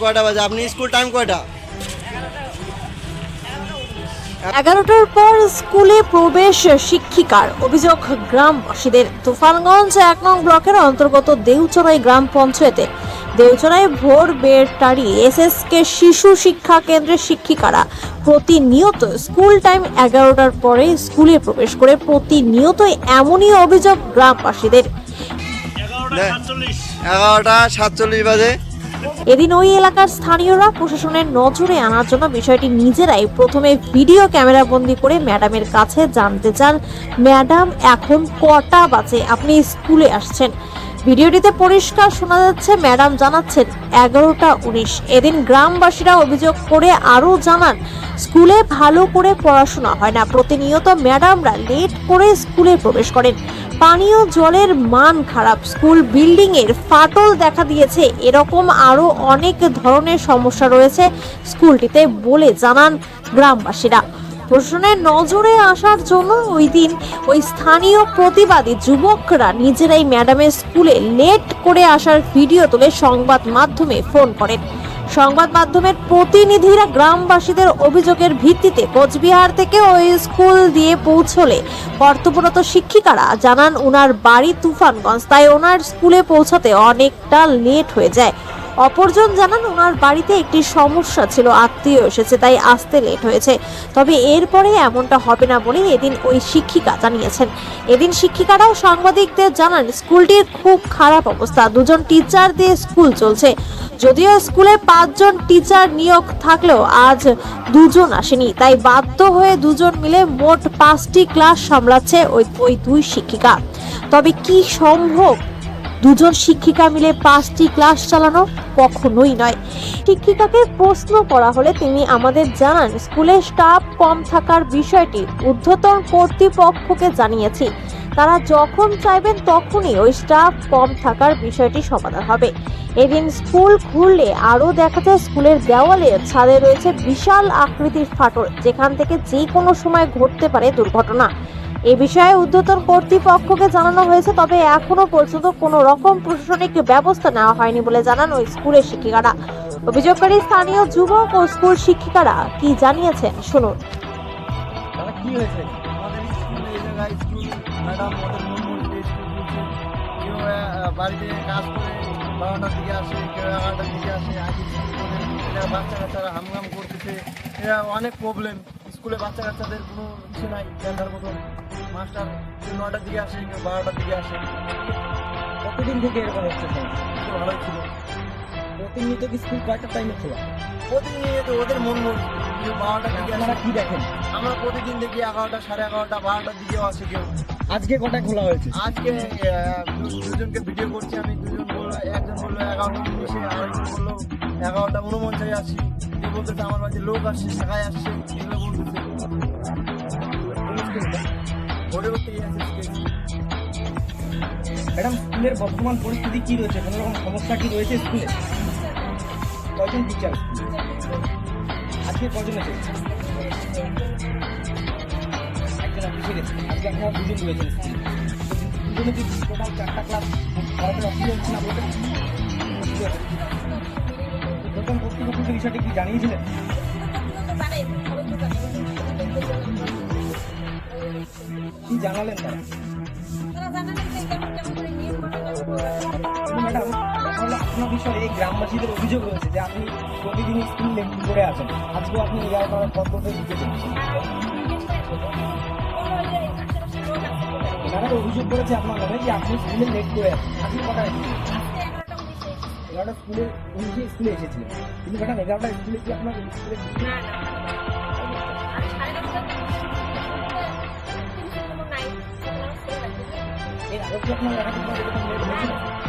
কয়টা বাজে? আপনি স্কুল টাইম কয়টা? এগারোটার পর স্কুলে প্রবেশ শিক্ষিকার অভিযোগ গ্রামবাসীদের। তুফানগঞ্জ এক নং ব্লকের অন্তর্গত দেউচড়াই গ্রাম পঞ্চায়েতে। দেউচড়াই ভোর বের বেরটারি এসএসকে শিশু শিক্ষা কেন্দ্রের শিক্ষিকারা প্রতিনিয়ত স্কুল টাইম এগারোটার পরে স্কুলে প্রবেশ করে প্রতিনিয়ত এমনই অভিযোগ গ্রামবাসীদের। এগারোটা সাতচল্লিশ বাজে। এদিন ওই এলাকার স্থানীয়রা প্রশাসনের নজরে আনার জন্য বিষয়টি নিজেরাই প্রথমে ভিডিও ক্যামেরা বন্দি করে ম্যাডামের কাছে জানতে চান, ম্যাডাম, এখন কটা বাজে? আপনি স্কুলে আসছেন। ভিডিওটিতে পরিষ্কার শোনা যাচ্ছে, ম্যাডাম জানাচ্ছেন, এগারোটা উনিশ। এদিন গ্রামবাসীরা অভিযোগ করে আরও জানান, স্কুলে ভালো করে পড়াশোনা হয় না। প্রতিনিয়ত ম্যাডামরা লেট করে স্কুলে প্রবেশ করেন। পানীয় জলের মান খারাপ। স্কুল বিল্ডিং এর ফাটল দেখা দিয়েছে। এরকম আরও অনেক ধরনের সমস্যা রয়েছে স্কুলটিতে বলে জানান গ্রামবাসীরা। প্রশাসনের নজরে আসার জন্য ওই দিন ওই স্থানীয় প্রতিবাদী যুবকরা নিজেরাই ম্যাডামের স্কুলে লেট করে আসার ভিডিও তুলে সংবাদ মাধ্যমে ফোন করেন। সংবাদ মাধ্যমের প্রতিনিধিরা গ্রামবাসীদের অভিযোগের ভিত্তিতে কোচবিহার থেকে ওই স্কুল দিয়ে পৌঁছলে কর্তব্যরত শিক্ষিকারা জানান ওনার বাড়ি তুফানগঞ্জ। তাই ওনার স্কুলে পৌঁছাতে অনেকটা লেট হয়ে যায়। অপরজন জানান ওনার বাড়িতে একটি সমস্যা ছিল, আত্মীয় এসেছে, তাই আসতে লেট হয়েছে। তবে এরপরে এমনটা হবে না বলে এদিন ওই শিক্ষিকা জানিয়েছেন। এদিন শিক্ষিকারাও সাংবাদিকদের জানান, স্কুলটির খুব খারাপ অবস্থা, দুজন টিচার দিয়ে স্কুল চলছে। যদিও স্কুলে পাঁচজন টিচার নিয়োগ থাকলেও আজ দুজন আসেনি, তাই বাধ্য হয়ে দুজন মিলে মোট পাঁচটি ক্লাস সামলাচ্ছে ওই ওই দুই শিক্ষিকা। তবে কি সম্ভব? দুজন শিক্ষিকা মিলে পাঁচটি ক্লাস চালানো কখনোই নয়। শিক্ষিকাকে প্রশ্ন করা হলে তিনি আমাদের জানান, স্কুলে স্টাফ কম থাকার বিষয়টি ঊর্ধ্বতন কর্তৃপক্ষকে জানিয়েছি। তারা যখন চাইবেন তখনই ওই স্টাফ কম থাকার বিষয়টি সমাধান হবে। এদিন স্কুল খুললে আরও দেখা যায় স্কুলের দেওয়ালে ছাদে রয়েছে বিশাল আকৃতির ফাটল, যেখান থেকে যে কোনো সময় ঘটতে পারে দুর্ঘটনা। এ বিষয়ে ঊর্ধ্বতন কর্তৃপক্ষকে জানানো হয়েছে, তবে এখনও পর্যন্ত কোনো রকম প্রশাসনিক ব্যবস্থা নেওয়া হয়নি বলে জানান ওই স্কুলের শিক্ষিকারা। অভিযোগকারী স্থানীয় যুবক ও স্কুল শিক্ষিকারা কি জানিয়েছেন, শুনুন। কি হয়েছে? আমাদের স্কুলে ম্যাডাম ওদের মন মরিতে স্কুল খুলছে কেউ বাড়িতে কাজ করে বারোটার দিকে আসে কেউ এগারোটার দিকে আসে আগে স্কুল করে। এরা বাচ্চা কাচ্চারা হামগাম করতেছে। এরা অনেক প্রবলেম স্কুলে বাচ্চা কাচ্চাদের কোনো কিছু নাই দেখার মতন মাস্টার কেউ নটার দিকে আসে কেউ বারোটার দিকে আসে। কতদিন থেকে এরকম হচ্ছে ভালোই ছিল। প্রতিনিয়ত স্কুল কয়টা টাইমে খোলা। প্রতিনিয়ত ওদের মন মরি কেউ বারোটার দিকে আপনারা আসে। কি দেখেন? আমরা প্রতিদিন দেখি এগারোটা সাড়ে এগারোটা বারোটার দিকেও আসে কেউ। আজকে কটায় খোলা হয়েছে? আজকে দুজনকে ভিডিও করছি আমি। দুজন বলল একজন বলল এগারোটা উনিশে আরেকজন বলল এগারোটা উনপঞ্চাশে আসছি যে বলতেছে আমার বাড়িতে লোক আসছে শেখায় আসছে এগুলো বলতেছে আছে ম্যাডাম স্কুলের বর্তমান পরিস্থিতি কি রয়েছে? কোনো রকম সমস্যা কি রয়েছে স্কুলে? কয়জন টিচার আজকে কজন এসেছে একজন অফিসে গেছে আজকে আপনারা দুজন স্কুলে দুজনে কি টোটাল চারটা ক্লাস করাতে অসুবিধা হচ্ছে না বলতে? প্রথম কর্তৃপক্ষকে বিষয়টি কি জানিয়েছিলেন? কি জানালেন তারা? আপনার বিষয়ে এই গ্রামবাসীদের অভিযোগ রয়েছে যে আপনি প্রতিদিন স্কুল লেট করে আছেন আজকেও আপনি এগারোটা পর পর দিতেছেন ওনারা তো অভিযোগ করেছে আপনার নামে যে আপনি স্কুলে লেট করে আছেন আজকে কটা এগারোটা স্কুলে উনিশে স্কুলে এসেছিলেন? কিন্তু ম্যাডাম, এগারোটা স্কুলে কি আপনার স্কুলে এর আগে কি আপনার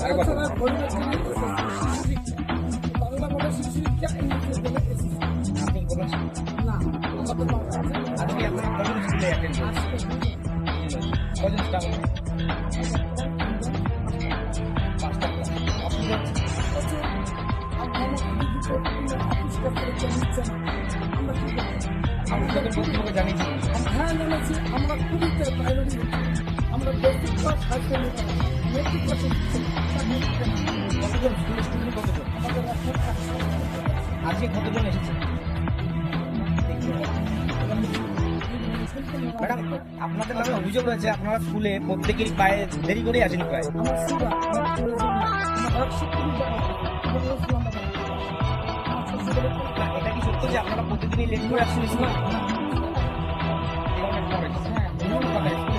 আর কথা আপনি আজকে আপনার কজন স্কুলে অ্যাটেন্ড করছেন কজন স্টাফ আজকে কতজন এসেছে ম্যাডাম আপনাদের নামে অভিযোগ রয়েছে, আপনারা স্কুলে প্রত্যেকেরই পায়ে দেরি করে আসেন প্রায়। এটা কি সত্য যে আপনারা প্রতিদিনই লেট করে আসছেন স্কুলে এই অনেক খবর এসেছে।